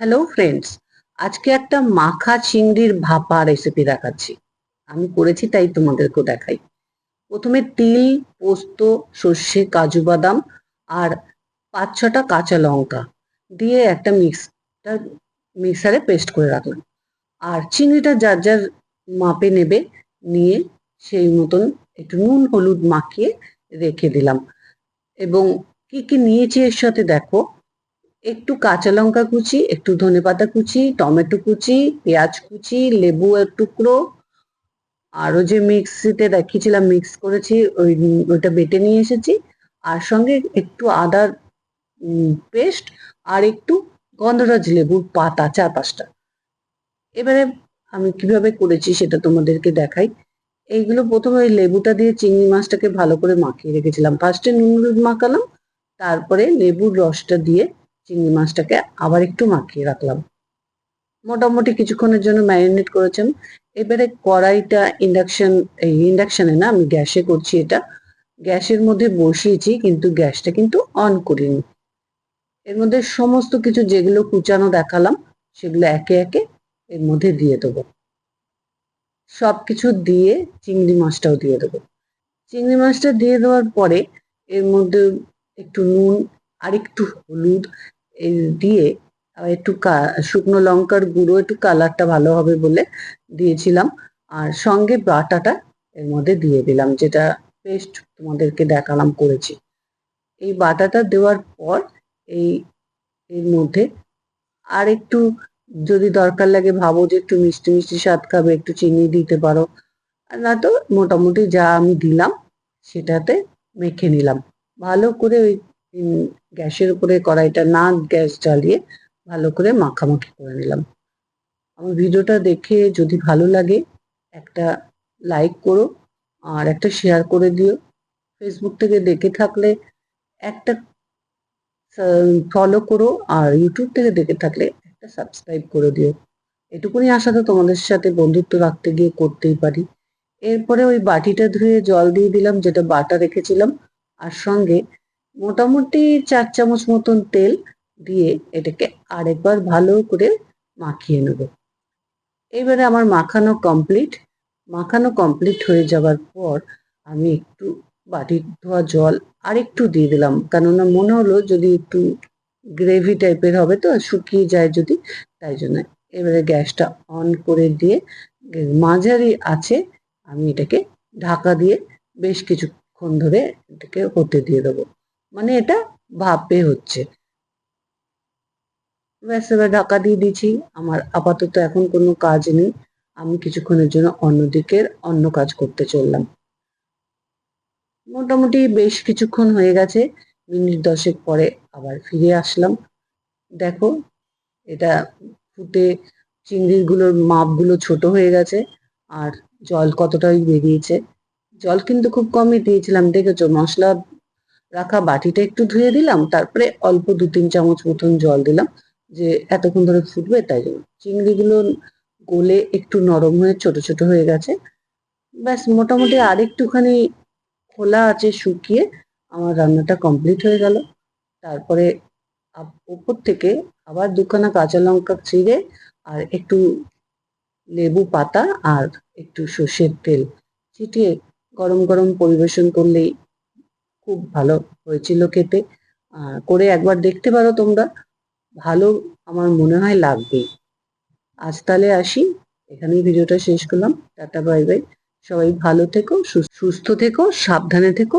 Hello friends আজকে একটা মাখা চিংড়ির ভাপা রেসিপি দেখাচ্ছি। আমি করেছি, তাই তোমাদেরকেও দেখাই। প্রথমে তিল, পোস্ত, সর্ষে, কাজু বাদাম আর পাঁচ ছটা কাঁচা লঙ্কা দিয়ে একটা মিক্সটার মিক্সারে পেস্ট করে রাখলাম। আর চিংড়িটা যার যার মাপে নেবে, নিয়ে সেই মতন একটু নুন, হলুদ মাখিয়ে রেখে দিলাম। এবং কি কি নিয়েছি এর সাথে দেখো। একটু কাঁচা লঙ্কা কুচি, একটু ধনেপাতা কুচি, টমেটো কুচি, পেঁয়াজ কুচি, লেবু টুকরো। আরও যে মিক্সিতে দেখিয়েছিলাম মিক্স করেছি, ওই ওইটা বেটে নিয়ে এসেছি। আর সঙ্গে একটু আদার পেস্ট আর একটু গন্ধরাজ লেবুর পাতা, চার পাঁচটা। এবারে আমি কীভাবে করেছি সেটা তোমাদেরকে দেখাই। এইগুলো প্রথমে ওই লেবুটা দিয়ে চিংড়ি মাছটাকে ভালো করে মাখিয়ে রেখেছিলাম। ফার্স্টে নুন হলুদ মাখালাম, তারপরে লেবুর রসটা দিয়ে চিংড়ি মাছটাকে আবার একটু মাখিয়ে রাখলাম। মোটামুটি কিছুক্ষণের জন্য ম্যারিনেট করেছেন। এবারে কড়াইটা ইন্ডাকশন, এই ইন্ডাকশনে না আমি গ্যাসে করছি এটা। গ্যাসের মধ্যে বসিয়েছি, কিন্তু গ্যাসটা কিন্তু অন করিনি। এর মধ্যে সমস্ত কিছু যেগুলো কুচানো দেখালাম, সেগুলো একে একে এর মধ্যে দিয়ে দেবো। সব কিছু দিয়ে চিংড়ি মাছটাও দিয়ে দেবো। চিংড়ি মাছটা দিয়ে দেওয়ার পরে এর মধ্যে একটু নুন আর একটু হলুদ দিয়ে একটু শুকনো লঙ্কার গুঁড়ো, একটু কালারটা ভালো হবে বলে দিয়েছিলাম। আর সঙ্গে বাটাটা এর মধ্যে দিয়ে দিলাম, যেটা পেস্ট তোমাদেরকে দেখালাম করেছি। এই বাটাটা দেওয়ার পর, এই, এর মধ্যে আর একটু যদি দরকার লাগে ভাবো যে একটু মিষ্টি মিষ্টি স্বাদ খাবে, একটু চিনি দিতে পারো। আর না তো মোটামুটি যা আমি দিলাম, সেটাতে মেখে নিলাম। ভালো করে ওই গ্যাসের উপরে কড়াইটা না গ্যাস জ্বালিয়ে ভালো করে মাখামাখি করে নিলাম। আমার ভিডিওটা দেখে যদি ভালো লাগে, একটা লাইক করো আর একটা শেয়ার করে দিও। ফেসবুক থেকে দেখে থাকলে একটা ফলো করো আর ইউটিউব থেকে দেখে থাকলে একটা সাবস্ক্রাইব করে দিও। এটুকুনি আশা তো তোমাদের সাথে বন্ধুত্ব রাখতে গিয়ে করতেই পারি। এরপরে ওই বাটিটা ধুয়ে জল দিয়ে দিলাম, যেটা বাটা রেখেছিলাম। আর সঙ্গে মোটামুটি চার চামচ মতন তেল দিয়ে এটাকে আরেকবার ভালো করে মাখিয়ে নেব। এবারে আমার মাখানো কমপ্লিট মাখানো কমপ্লিট হয়ে যাওয়ার পর আমি একটু বাটির ধোয়া জল আর একটু দিয়ে দিলাম। কেননা মনে হলো যদি একটু গ্রেভি টাইপের হবে তো, শুকিয়ে যায় যদি, তাই জন্য। এবারে গ্যাসটা অন করে দিয়ে মাঝারি আছে আমি এটাকে ঢাকা দিয়ে বেশ কিছুক্ষণ ধরে এটাকে হতে দিয়ে দেবো। মানে এটা ভাপে হচ্ছে। ব্যাস, এবার ঢাকা দিয়ে দিচ্ছি আমার আপাতত এখন কোনো কাজ নেই। আমি কিছুক্ষণের জন্য অন্যদিকের অন্য কাজ করতে চললাম। মোটামুটি বেশ কিছুক্ষণ হয়ে গেছে। মিনিট দশেক পরে আবার ফিরে আসলাম। দেখো, এটা ফুটে চিংড়িগুলোর মাপগুলো ছোট হয়ে গেছে আর জল কতটাই বেরিয়েছে। জল কিন্তু খুব কমই দিয়েছিলাম, দেখেছ? মশলা রাখা বাটিটা একটু ধুয়ে দিলাম, তারপরে অল্প দু তিন চামচ মতন জল দিলাম, যে এতক্ষণ ধরে ফুটবে তাই জন্য। চিংড়িগুলো গলে একটু নরম হয়ে ছোট ছোট হয়ে গেছে। ব্যাস, মোটামুটি আর একটুখানি খোলা আছে শুকিয়ে আমার রান্নাটা কমপ্লিট হয়ে গেল। তারপরে উপর থেকে আবার দুখানা কাঁচা লঙ্কা ছিঁড়ে আর একটু লেবু পাতা আর একটু সর্ষের তেল ছিটিয়ে গরম গরম পরিবেশন করলেই খুব ভালো হয়েছিল খেতে। আর করে একবার দেখতে পারো তোমরা। ভালো আমার মনে হয় লাগবে। আজ তাহলে আসি। এখানেই ভিডিওটা শেষ করলাম। Tata, bye bye. সবাই ভালো থেকো সুস্থ থেকো, সাবধানে থেকো।